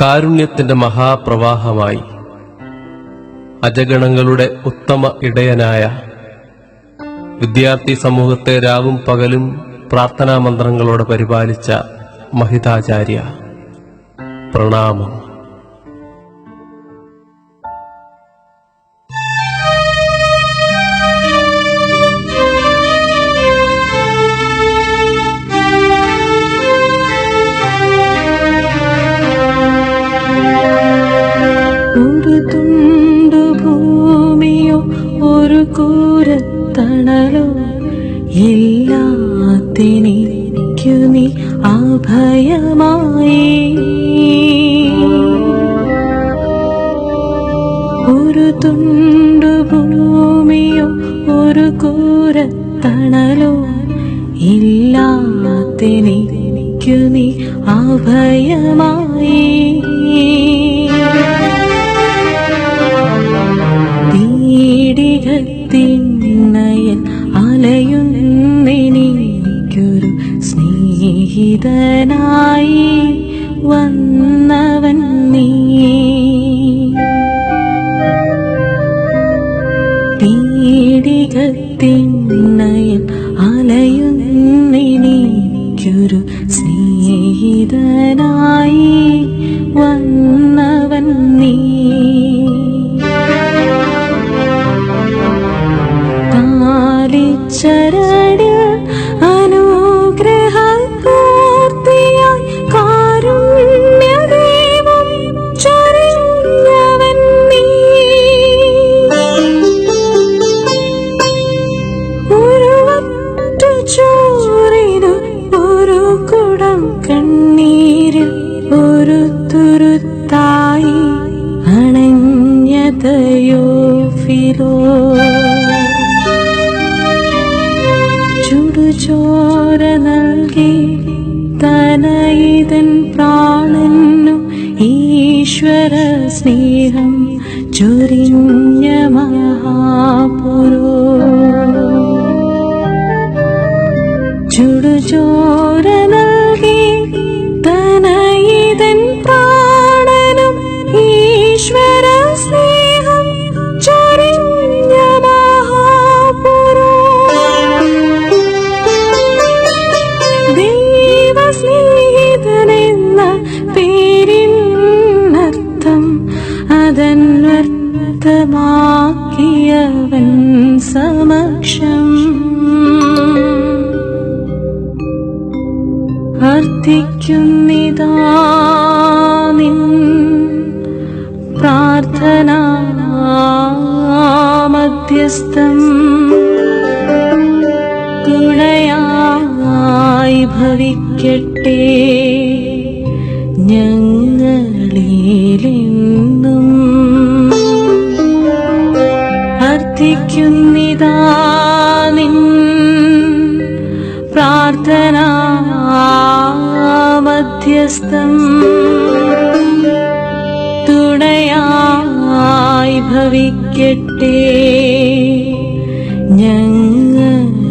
കാരുണ്യത്തിന്റെ മഹാപ്രവാഹമായി. അജഗണങ്ങളുടെ ഉത്തമ ഇടയനായ വിദ്യാർത്ഥി സമൂഹത്തെ രാവും പകലും പ്രാർത്ഥനാ മന്ത്രങ്ങളോടെ പരിപാലിച്ച മഹിതാചാര്യ. പ്രണാമം. കൂരത്തണലോ ഇല്ലാത്തിനിക്കു നീ അഭയമായി. ഒരു തുണ്ടു ഭൂമിയോ ഒരു കൂര കൂരത്തണലോ ഇല്ലാത്തിനിക്കു നീ അഭയമായി. tin này അണഞ്ഞതയോ ഫിലോ? ചുടുചോര നൽകി തനയിതൻ പ്രാണനു ഈശ്വര സ്നേഹം ചൊരിഞ്ഞ മഹാപുരോ. ചുടുചോര അതന്വർത്ഥമാക്കിയവൻ സമക്ഷം. അർത്ഥിക്കുന്നിതാ പ്രാർത്ഥന പ്രാർത്ഥനാ മധ്യസ്ഥം തുണയായി ഭവിക്കട്ടെ ഞങ്ങളിലെന്നും. പ്രാർത്ഥിക്കുന്നിതാ പ്രാർത്ഥന മധ്യസ്ഥം. തുണയായി ഭവിക്കട്ടെ ഞങ്ങളിലെ